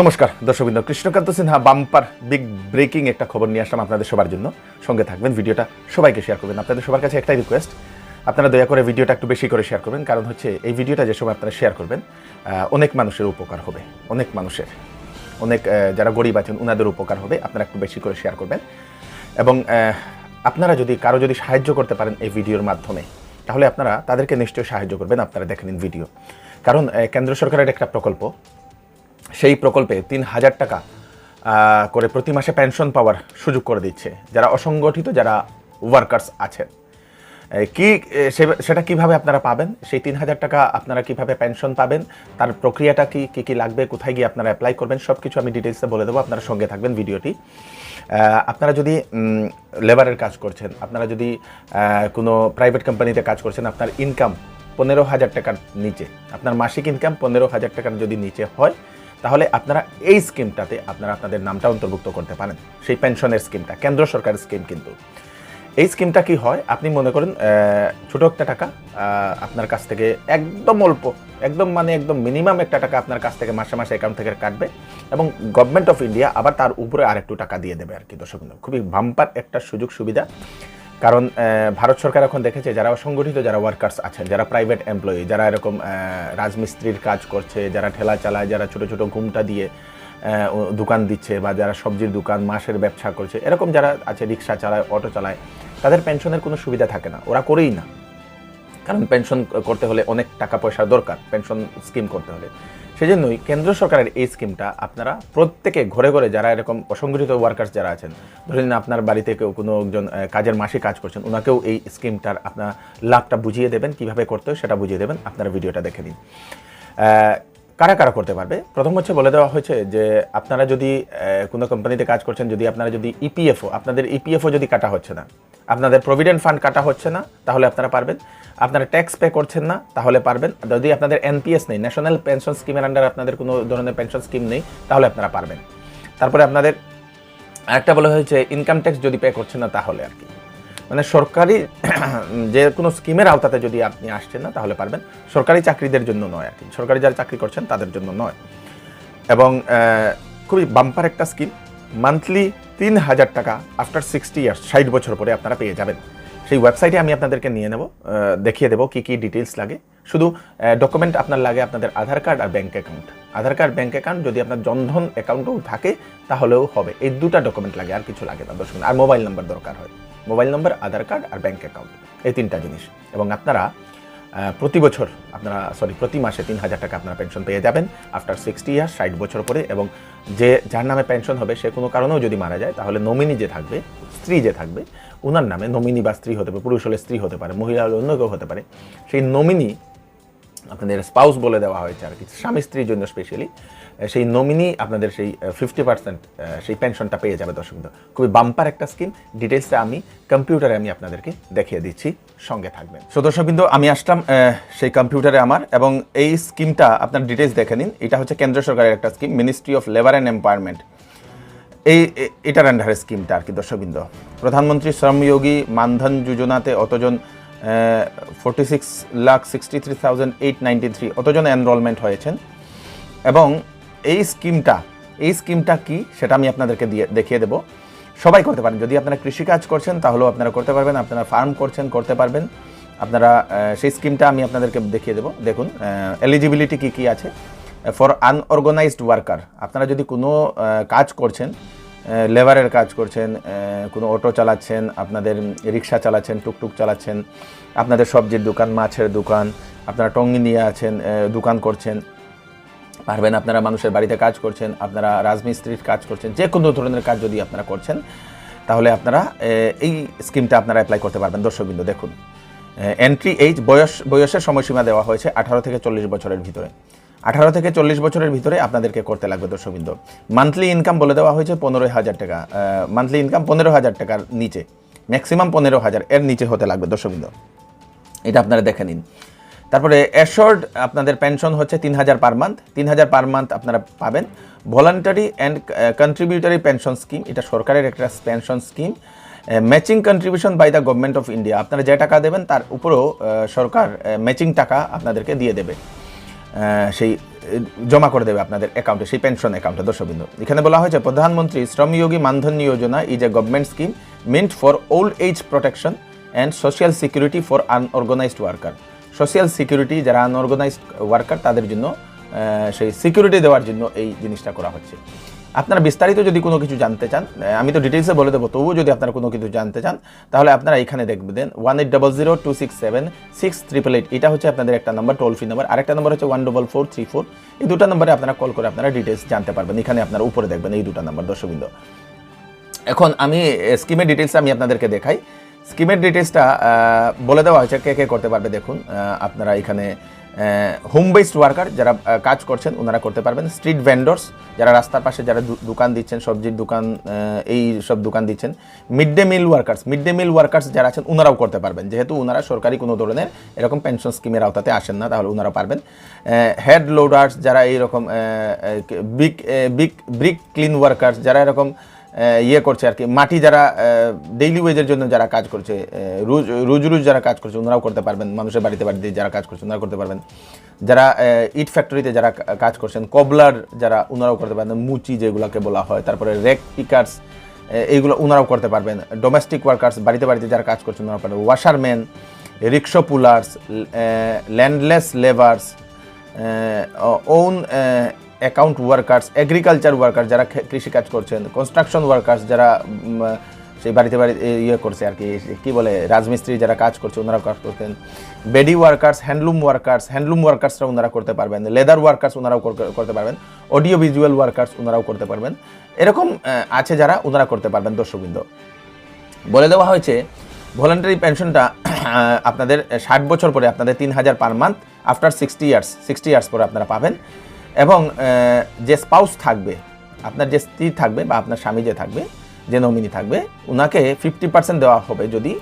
নমস্কার, দর্শকবৃন্দ। Krishnakanta Sinha, bumper, big breaking একটা খবর নিয়ে আসলাম আপনাদের সবার জন্য। সঙ্গে থাকবেন, ভিডিওটা সবাইকে শেয়ার করবেন। আপনাদের সবার কাছে একটাই রিকোয়েস্ট আপনারা দয়া করে ভিডিওটা একটু বেশি করে শেয়ার করবেন। কারণ হচ্ছে এই ভিডিওটা যে সময় আপনারা শেয়ার করবেন অনেক মানুষের উপকার হবে। অনেক মানুষের, অনেক যারা গরিব আছেন ওনাদের উপকার হবে। আপনারা একটু বেশি করে শেয়ার করবেন। এবং আপনারা যদি, কারও যদি সাহায্য করতে পারেন এই ভিডিওর মাধ্যমে, তাহলে আপনারা তাদেরকে নিশ্চয়ই সাহায্য করবেন। আপনারা দেখে নিন ভিডিও কারণ কেন্দ্র সরকারের একটা প্রকল্প সেই প্রকল্পে তিন হাজার টাকা করে প্রতি মাসে পেনশন পাওয়ার সুযোগ করে দিচ্ছে। যারা অসংগঠিত, যারা ওয়ার্কার্স আছেন। কি সেটা কীভাবে আপনারা পাবেন? সেই তিন হাজার টাকা আপনারা কীভাবে পেনশন পাবেন? তার প্রক্রিয়াটা কি কি কি লাগবে? কোথায় গিয়ে আপনারা অ্যাপ্লাই করবেন? সব কিছু আমি ডিটেলসে বলে দেবো। আপনারা সঙ্গে থাকবেন ভিডিওটি। আপনারা যদি লেবারের কাজ করছেন, আপনারা যদি কোনো প্রাইভেট কোম্পানিতে কাজ করছেন, আপনার ইনকাম পনেরো হাজার টাকার নিচে, আপনার মাসিক ইনকাম পনেরো হাজার টাকার যদি নিচে হয় তাহলে আপনারা এই স্কিমটাতে আপনারা আপনাদের নামটা অন্তর্ভুক্ত করতে পারেন। সেই পেনশনের স্কিমটা, কেন্দ্র সরকারের স্কিম কিন্তু। এই স্কিমটা কি হয়? আপনি মনে করেন ছোটো একটা টাকা আপনার কাছ থেকে একদম অল্প, একদম মানে একদম মিনিমাম একটা টাকা আপনার কাছ থেকে মাসে মাসে অ্যাকাউন্ট থেকে কাটবে এবং গভর্নমেন্ট অফ ইন্ডিয়া আবার তার উপরে আরেকটু টাকা দিয়ে দেবে আর কি দর্শক খুবই ভাম্পার একটা সুযোগ সুবিধা কারণ ভারত সরকার এখন দেখেছে যারা সংগঠিত, যারা ওয়ার্কার্স আছেন, যারা প্রাইভেট এমপ্লয়ি যারা এরকম রাজমিস্ত্রির কাজ করছে, যারা ঠেলা চালায়, যারা ছোট ছোট ঘুমটা দিয়ে দোকান দিচ্ছে বা যারা সবজির দোকান, মাসের ব্যবসা করছে, এরকম যারা আছে, রিক্সা চালায়, অটো চালায়, তাদের পেনশনের কোনো সুবিধা থাকে না। ওরা করেই না। কারণ পেনশন করতে হলে অনেক টাকা পয়সা দরকার পেনশন স্কিম করতে হলে। সেজন্যই কেন্দ্র সরকারের এই স্কিমটা আপনারা প্রত্যেকে ঘরে ঘরে যারা এরকম অসংগঠিত ওয়ার্কার্স যারা আছেন, ধরে নিন আপনার বাড়িতে কেউ কোনো একজন কাজের মাসে কাজ করছেন ওনাকেও এই স্কিমটার আপনার লাভটা বুঝিয়ে দেবেন, কীভাবে করতে হয় সেটা বুঝিয়ে দেবেন, আপনারা ভিডিওটা দেখে নিন। কারা কারা করতে পারবে? প্রথম হচ্ছে বলে দেওয়া হয়েছে যে আপনারা যদি কোনো কোম্পানিতে কাজ করছেন, যদি আপনারা যদি ইপিএফও আপনাদের ইপিএফও যদি কাটা হচ্ছে না, আপনাদের প্রভিডেন্ট ফান্ড কাটা হচ্ছে না, তাহলে আপনারা পারবেন। আপনারা ট্যাক্স পে করছেন না, তাহলে পারবেন। যদি আপনাদের এনপিএস নেই ন্যাশনাল পেনশন স্কিমের আন্ডার আপনাদের কোনো ধরনের পেনশন স্কিম নেই, তাহলে আপনারা পারবেন। তারপরে আপনাদের আরেকটা বলা হয়েছে ইনকাম ট্যাক্স যদি পে করছেন না, তাহলে আর কি। মানে সরকারি যে কোনো স্কিমের আওতাতে যদি আপনি আসছেন না, তাহলে পারবেন। সরকারি চাকরিদের জন্য নয় আর কি। সরকারি যারা চাকরি করছেন, তাদের জন্য নয়। এবং খুবই বাম্পার একটা স্কিম মান্থলি তিন হাজার টাকা আফটার সিক্সটি ইয়ার্স ষাট বছর পরে আপনারা পেয়ে যাবেন। সেই ওয়েবসাইটে আমি আপনাদেরকে নিয়ে নেব দেখিয়ে দেবো কী কী ডিটেলস লাগে। শুধু ডকুমেন্ট আপনার লাগে আপনাদের আধার কার্ড আর bank account Aadhaar card bank account যদি আপনার জনধন অ্যাকাউন্টও থাকে, তাহলেও হবে। এই দুটা ডকুমেন্ট লাগে, আর কিছু লাগে না, দর্শক। আর মোবাইল নাম্বার দরকার হয়। মোবাইল নম্বর, আধার কার্ড আর ব্যাঙ্ক অ্যাকাউন্ট এই তিনটা জিনিস। এবং আপনারা প্রতি বছর আপনারা সরি প্রতি মাসে তিন হাজার টাকা আপনারা পেনশন পেয়ে যাবেন আফটার সিক্সটি ইয়ার্স ষাট বছর পরে। এবং যে, যার নামে পেনশন হবে, সে কোনো কারণেও যদি মারা যায়, তাহলে নমিনি যে থাকবে, স্ত্রী যে থাকবে ওনার নামে নমিনি বা স্ত্রী হতে পারে, পুরুষ হলে স্ত্রী হতে পারে, মহিলা হলে অন্য কেউ হতে পারে, সেই নমিনি আপনাদের স্পাউস বলে দেওয়া হয়েছে আর কি, স্বামী স্ত্রীর জন্য স্পেশালি সেই নমিনি আপনাদের সেই ফিফটি পার্সেন্ট সেই পেনশনটা পেয়ে যাবে দর্শক খুবই বাম্পার একটা স্কিম ডিটেলসটা আমি কম্পিউটারে আমি আপনাদেরকে দেখিয়ে দিচ্ছি, সঙ্গে থাকবেন। সো দর্শক আমি আসলাম সেই কম্পিউটারে আমার এবং এই স্কিমটা আপনার ডিটেলস দেখে নিন। এটা হচ্ছে কেন্দ্র সরকারের একটা scheme ministry of labour and empowerment এই এটার আন্ডারে স্কিমটা আর কি দর্শকবৃন্দ প্রধানমন্ত্রী শ্রমযোগী মানধন যোজনাতে অতজন forty six lakh sixty three thousand eight ninety three অতজন enrolment হয়েছেন। এবং এই স্কিমটা এই স্কিমটা কি সেটা আমি আপনাদেরকে দিয়ে, দেখিয়ে দেবো। সবাই করতে পারেন। যদি আপনারা কৃষিকাজ করছেন, তাহলেও আপনারা করতে পারবেন। আপনারা ফার্ম করছেন, করতে পারবেন। আপনারা সেই স্কিমটা আমি আপনাদেরকে দেখিয়ে দেবো। দেখুন এলিজিবিলিটি কি কি আছে? ফর আনঅর্গানাইজড ওয়ার্কার আপনারা যদি কোনো কাজ করছেন লেবারের কাজ করছেন কোনো অটো চালাচ্ছেন, আপনাদের রিক্সা চালাচ্ছেন, টুকটুক চালাচ্ছেন, আপনাদের সবজির দোকান, মাছের দোকান, আপনারা টঙ্গি নিয়ে আছেন দোকান করছেন, পারবেন আপনারা মানুষের বাড়িতে কাজ করছেন, আপনারা রাজমিস্ত্রির কাজ করছেন, যে কোনো ধরনের কাজ যদি আপনারা করছেন, তাহলে আপনারা এই স্কিমটা আপনারা অ্যাপ্লাই করতে পারবেন। দর্শকবিন্দু, দেখুন এন্ট্রি এইজ বয়স, বয়সের সময়সীমা দেওয়া হয়েছে আঠারো থেকে চল্লিশ বছরের ভিতরে। আঠারো থেকে চল্লিশ বছরের ভিতরে আপনাদেরকে করতে লাগবে দর্শকবৃন্দ। মান্থলি ইনকাম বলে দেওয়া হয়েছে পনেরো হাজার টাকা মান্থলি ইনকাম পনেরো হাজার টাকার নিচে ম্যাক্সিমাম পনেরো হাজার এর নিচে হতে লাগবে দর্শকবৃন্দ। এটা আপনারা দেখে নিন। তারপরে অ্যাশোর্ড আপনাদের পেনশন হচ্ছে তিন হাজার পার মান্থ তিন হাজার পার মান্থ আপনারা পাবেন। Voluntary and contributory pension scheme এটা সরকারের একটা pension scheme matching contribution by the government of India আপনারা যে টাকা দেবেন তার উপরেও সরকার ম্যাচিং টাকা আপনাদেরকে দিয়ে দেবে। সেই জমা করে দেবে আপনাদের অ্যাকাউন্টে সেই পেনশন অ্যাকাউন্টে দর্শকবিন্দু। এখানে বলা হয়েছে, Pradhan Mantri Shram Yogi Maandhan Yojana is a government scheme meant for old age protection and social security for unorganised worker social security যারা আনঅর্গানাইজড ওয়ার্কার তাদের জন্য সেই সিকিউরিটি দেওয়ার জন্য এই জিনিসটা করা হচ্ছে। আপনারা বিস্তারিত যদি কোনো কিছু জানতে চান আমি তো ডিটেলসে বলে দেবো, তবুও যদি আপনারা কোনো কিছু জানতে চান, তাহলে আপনারা এখানে দেখবেন one eight double zero two six seven six triple eight এটা হচ্ছে আপনাদের একটা নাম্বার টোল ফ্রি নাম্বার আরেকটা নাম্বার হচ্ছে one double four three four এই দুটো নাম্বারে আপনারা কল করে আপনারা ডিটেলস জানতে পারবেন, এখানে আপনারা উপরে দেখবেন এই দুটো নাম্বার দর্শকবৃন্দ। এখন আমি স্কিমের ডিটেলসটা আমি আপনাদেরকে দেখাই। স্কিমের ডিটেলসটা বলে দেওয়া হয়েছে, কে কে করতে পারবে দেখুন আপনারা এখানে হোম বেসড ওয়ার্কার যারা কাজ করছেন, ওনারা করতে পারবেন। স্ট্রিট ভেন্ডর্স যারা রাস্তার পাশে যারা দোকান দিচ্ছেন, সবজির দোকান এই সব দোকান দিচ্ছেন mid day meal workers mid day meal workers যারা আছেন, ওনারাও করতে পারবেন। যেহেতু ওনারা সরকারি কোনো ধরনের এরকম পেনশন স্কিমের আওতাতে আসেন না, তাহলে ওনারা পারবেন। হেড লোডার্স যারা এইরকম big big brick clean workers যারা এরকম ইয়ে করছে আর কি। মাটি যারা ডেইলি ওয়েজের জন্য যারা কাজ করছে রোজ রোজ যারা কাজ করছে, ওনারাও করতে পারবেন। মানুষের বাড়িতে বাড়িতে যারা কাজ করছে ওনারা করতে পারবেন। যারা ইট ফ্যাক্টরিতে যারা কাজ করছেন, কবলার যারা, ওনারাও করতে পারবেন। মুচি যেগুলোকে বলা হয়, তারপরে রেক পিকার্স এইগুলো ওনারাও করতে পারবেন। ডোমেস্টিক ওয়ার্কার্স বাড়িতে বাড়িতে যারা কাজ করছেন ওনারা পারবেন। Washerman rickshaw pullers landless labours own account workers agriculture worker যারা কৃষিকাজ করছেন কনস্ট্রাকশন ওয়ার্কার্স যারা সেই বাড়িতে বাড়ি ইয়ে করছে আর কি কি বলে, রাজমিস্ত্রি যারা কাজ করছে, ওনারা কাজ করতেন beedi workers handloom workers handloom ওয়ার্কার্সরা ওনারা করতে পারবেন লেদার ওয়ার্কার্স ওনারাও করতে পারবেন অডিও ভিজুয়াল ওয়ার্কার্স ওনারাও করতে পারবেন, এরকম আছে যারা ওনারা করতে পারবেন দর্শকবৃন্দ। বলে দেওয়া হয়েছে ভলান্টারি পেনশনটা আপনাদের ষাট বছর পরে আপনাদের তিন হাজার per month after sixty years sixty years পরে আপনারা পাবেন। এবং যে স্পাউস থাকবে, আপনার যে স্ত্রী থাকবে বা আপনার স্বামী যে থাকবে, যে নমিনি থাকবে ওনাকে ফিফটি পার্সেন্ট দেওয়া হবে যদি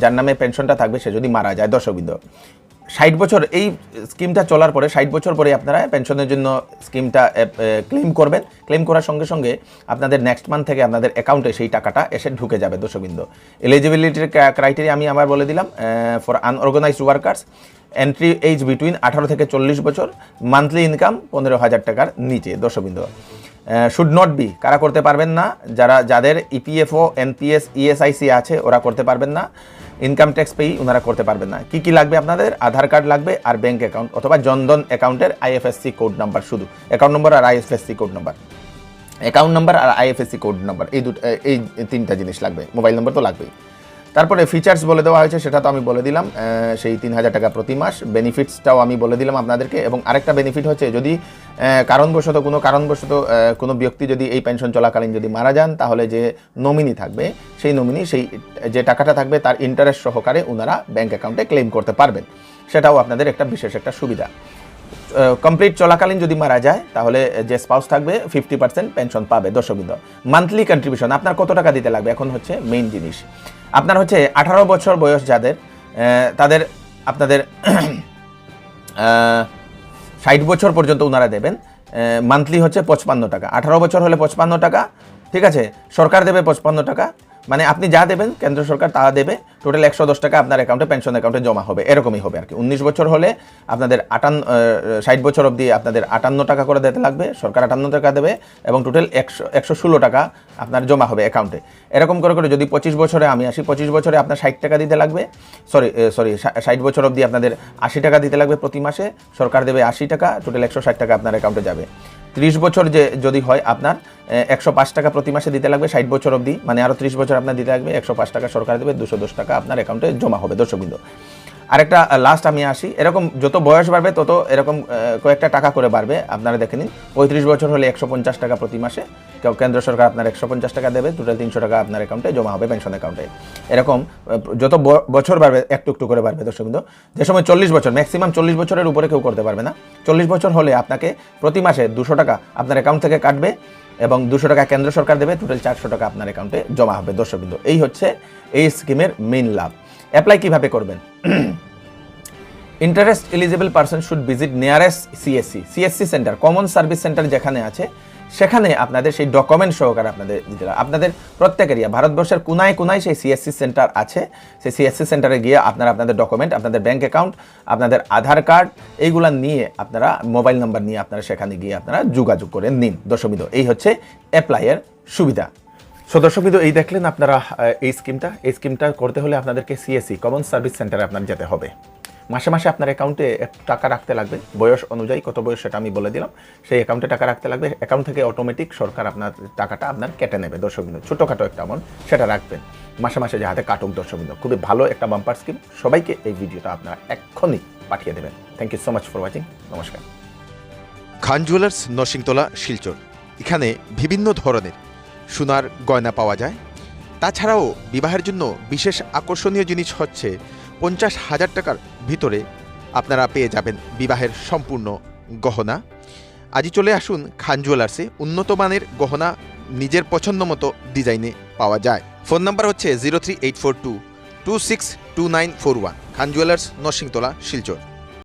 যার নামে পেনশনটা থাকবে, সে যদি মারা যায় দর্শকবৃন্দ ষাট বছর, এই স্কিমটা চলার পরে, ষাট বছর পরে আপনারা পেনশনের জন্য স্কিমটা ক্লেম করবেন। ক্লেম করার সঙ্গে সঙ্গে আপনাদের নেক্সট মান্থ থেকে আপনাদের অ্যাকাউন্টে সেই টাকাটা এসে ঢুকে যাবে দর্শকবৃন্দ এলিজিবিলিটির ক্রাইটেরিয়া আমি আবার বলে দিলাম for unorganised workers entry age between আঠারো থেকে চল্লিশ বছর মান্থলি ইনকাম পনেরো হাজার টাকার নিচে, দর্শকবৃন্দ। শুড নট বি কারা করতে পারবেন না? যারা, যাদের ইপিএফও এনপিএস ইএসআইসি আছে, ওরা করতে পারবেন না। ইনকাম ট্যাক্স পেই ওনারা করতে পারবেন না। কি কি লাগবে আপনাদের? আধার কার্ড লাগবে আর ব্যাংক অ্যাকাউন্ট অথবা জনধন অ্যাকাউন্টের আইএফএসসি কোড নাম্বার শুধু। অ্যাকাউন্ট নম্বর আর IFSC code number account number আর আইএফএসসি কোড নাম্বার এই দুটো, এই তিনটা জিনিস লাগবে। মোবাইল নম্বর তো লাগবেই। তারপরে ফিচার্স বলে দেওয়া হয়েছে, সেটা তো আমি বলে দিলাম সেই তিন হাজার টাকা প্রতি মাস। বেনিফিটসটাও আমি বলে দিলাম আপনাদেরকে। এবং আরেকটা বেনিফিট হচ্ছে, যদি কারণবশত, কোনো কারণবশত কোনো ব্যক্তি যদি এই পেনশন চলাকালীন যদি মারা যান, তাহলে যে নমিনি থাকবে, সেই নমিনি সেই, যে টাকাটা থাকবে, তার ইন্টারেস্ট সহকারে ওনারা ব্যাঙ্ক অ্যাকাউন্টে ক্লেম করতে পারবেন। সেটাও আপনাদের একটা বিশেষ একটা সুবিধা। কমপ্লিট চলাকালীন যদি মারা যায়, তাহলে যে স্পাউস থাকবে ফিফটি পার্সেন্ট পেনশন পাবে দর্শকবৃন্দ। মান্থলি কন্ট্রিবিউশন আপনার কত টাকা দিতে লাগবে? এখন হচ্ছে মেইন জিনিস। আপনার হচ্ছে আঠারো বছর বয়স যাদের তাদের আপনাদের ষাট বছর পর্যন্ত ওনারা দেবেন। মান্থলি হচ্ছে পঁচপান্ন টাকা। আঠারো বছর হলে পঁচপান্ন টাকা, ঠিক আছে? সরকার দেবে পঁচপান্ন টাকা। মানে আপনি যা দেবেন কেন্দ্র সরকার তা দেবে। টোটাল একশো দশ টাকা আপনার অ্যাকাউন্টে পেনশন অ্যাকাউন্টে জমা হবে। এরকমই হবে আর কি উনিশ বছর হলে আপনাদের আটান্ন ষাট বছর অবধি আপনাদের আটান্ন টাকা করে দিতে লাগবে। সরকার আটান্ন টাকা দেবে এবং টোটাল একশো একশো ষোলো টাকা আপনার জমা হবে অ্যাকাউন্টে এরকম করে করে যদি পঁচিশ বছরে, আমি আসি, পঁচিশ বছরে আপনার ষাট টাকা দিতে লাগবে। সরি সরি ষাট বছর অবধি আপনাদের আশি টাকা দিতে লাগবে প্রতি মাসে। সরকার দেবে আশি টাকা টোটাল একশো ষাট টাকা আপনার অ্যাকাউন্টে যাবে। ত্রিশ বছর যে যদি হয় আপনার একশো পাঁচ টাকা প্রতি মাসে দিতে লাগবে, ষাট বছর অবধি। মানে আরও ত্রিশ বছর আপনার দিতে লাগবে, একশো পাঁচ টাকা সরকার দেবে, দুশো দশ টাকা আপনার অ্যাকাউন্টে জমা হবে, দর্শকবৃন্দ। আরেকটা লাস্ট আমি আসি। এরকম যত বয়স বাড়বে, তত এরকম কয়েকটা টাকা করে বাড়বে। আপনারা দেখে নিন, পঁয়ত্রিশ বছর হলে একশো পঞ্চাশ টাকা প্রতি মাসে। কেন্দ্র সরকার আপনার একশো পঞ্চাশ টাকা দেবে টোটাল তিনশো টাকা আপনার অ্যাকাউন্টে জমা হবে পেনশন অ্যাকাউন্টে এরকম যত বছর বাড়বে একটু একটু করে বাড়বে দর্শকবৃন্দ যে সময় চল্লিশ বছর ম্যাক্সিমাম চল্লিশ বছরের উপরে কেউ করতে পারবে না। চল্লিশ বছর হলে আপনাকে প্রতি মাসে দুশো টাকা আপনার অ্যাকাউন্ট থেকে কাটবে এবং দুশো টাকা কেন্দ্র সরকার দেবে টোটাল চারশো টাকা আপনার অ্যাকাউন্টে জমা হবে দর্শকবৃন্দ এই হচ্ছে এই স্কিমের মেইন লাভ। অ্যাপ্লাই কীভাবে করবেন? Interest eligible person should visit nearest CSC CSC centre common service centre যেখানে আছে সেখানে আপনাদের সেই ডকুমেন্ট সহকারে আপনাদের দিতে হবে। আপনাদের প্রত্যেকেরই ভারতবর্ষের কোনায় কোনায় সেই সিএসসি সেন্টার আছে। সেই সিএসসি সেন্টারে গিয়ে আপনারা আপনাদের ডকুমেন্ট আপনাদের ব্যাংক অ্যাকাউন্ট আপনাদের আধার কার্ড এইগুলা নিয়ে আপনারা মোবাইল নাম্বার নিয়ে আপনারা সেখানে গিয়ে আপনারা যোগাযোগ করে নিন। দশমিত এই হচ্ছে অ্যাপ্লাইয়ের সুবিধা। সো দর্শক বিন্দু, এই দেখলেন আপনারা এই স্কিমটা এই স্কিমটা করতে হলে আপনাদেরকে সিএসসি কমন সার্ভিস সেন্টারে আপনার যেতে হবে। মাসে মাসে আপনার অ্যাকাউন্টে টাকা রাখতে লাগবে। বয়স অনুযায়ী কত বয়স সেটা আমি বলে দিলাম। সেই অ্যাকাউন্টে টাকা রাখতে লাগবে। অ্যাকাউন্ট থেকে অটোমেটিক সরকার আপনার টাকাটা আপনার কেটে নেবে। দর্শক বিন্দু ছোটোখাটো একটা অ্যামাউন্ট সেটা রাখবেন। মাসে মাসে যে হাতে কাটুক দর্শক বিন্দু খুবই ভালো একটা বাম্পার স্কিম সবাইকে এই ভিডিওটা আপনারা এক্ষুনি পাঠিয়ে দেবেন। Thank you so much for watching নমস্কার। খান জুয়েলার্স নরসিংতলা, শিলচর। এখানে বিভিন্ন ধরনের সোনার গয়না পাওয়া যায়। তাছাড়াও বিবাহের জন্য বিশেষ আকর্ষণীয় জিনিস হচ্ছে পঞ্চাশ হাজার টাকার ভিতরে আপনারা পেয়ে যাবেন বিবাহের সম্পূর্ণ গহনা। আজই চলে আসুন খান জুয়েলার্সে উন্নত মানের গহনা নিজের পছন্দ মতো ডিজাইনে পাওয়া যায়। ফোন নাম্বার হচ্ছে zero three eight four two two six two nine four one. Khan jewellers, Narsingtola, Silchar.